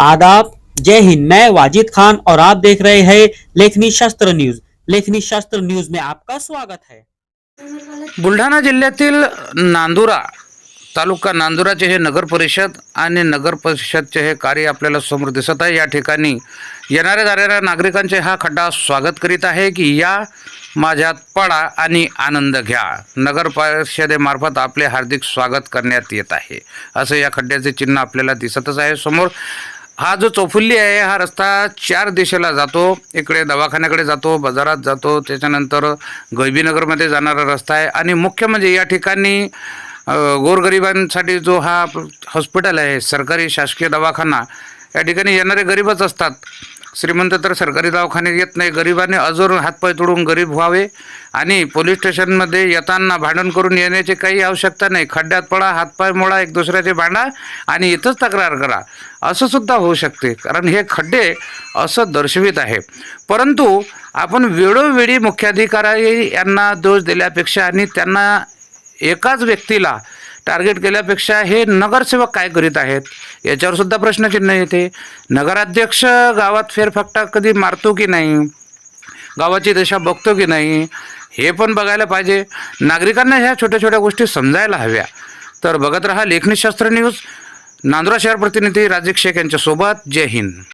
आदाब। जय हिंद। मैं वाजिद खान और आप देख रहे हैं लेखनी शास्त्र न्यूज। लेखनी शास्त्र न्यूज में आपका स्वागत है। बुलढाणा जिल्ह्यातील नांदुरा तालुका नांदुराचे हे नगर परिषद आणि नगर परिषदचे हे कार्य आपल्याला समोर दिसत आहे. या ठिकाणी येणाऱ्या जाणाऱ्या नागरिकांचे हा खड्डा स्वागत करीत आहे की या माझ्यात पडा आणि आनंद घ्या. नगर परिषदेमार्फत आपले हार्दिक स्वागत करण्यात येत आहे. असं या खड्ड्याचे चिन्ह आपल्याला दिसतच आहे समोर. हा जो चौफुल्ली आहे हा रस्ता चार दिशेला जातो. इकडे दवाखान्याकडे जातो बाजारात जातो. त्याच्यानंतर गैबीनगरमध्ये जाणारा रस्ता आहे. आणि मुख्य म्हणजे या ठिकाणी गोरगरिबांसाठी जो हा हॉस्पिटल आहे सरकारी शासकीय दवाखाना या ठिकाणी येणारे गरीबच असतात. श्रीमंत तर सरकारी दवाखान्यात येत नाही. गरिबाने अजून हातपाय तोडून गरीब व्हावे आणि पोलीस स्टेशनमध्ये येताना भांडण करून येण्याची काही आवश्यकता नाही. खड्ड्यात पडा हातपाय मोडा एक दुसऱ्याचे भांडा आणि इथंच तक्रार करा. असं सुद्धा होऊ शकते. कारण हे खड्डे असं दर्शवित आहे. परंतु आपण वेळोवेळी मुख्याधिकारी यांना दोष दिल्यापेक्षा आणि त्यांना एकाच व्यक्तीला टार्गेट केल्यापेक्षा हे नगरसेवक काय करीत आहेत? याच्यावर सुद्धा प्रश्नचिन्ह येते. नगराध्यक्ष गावात फेरफटका कधी मारतो की नाही? गावाची दशा बघतो की नाही? हे पण बघायला पाहिजे. नागरिकांना ह्या छोट्या छोट्या गोष्टी समजायला हव्या. तर बघत रहा लेखनीशास्त्र न्यूज नांदुरा शहर प्रतिनिधी राजेक शेख यांच्यासोबत. जय हिंद.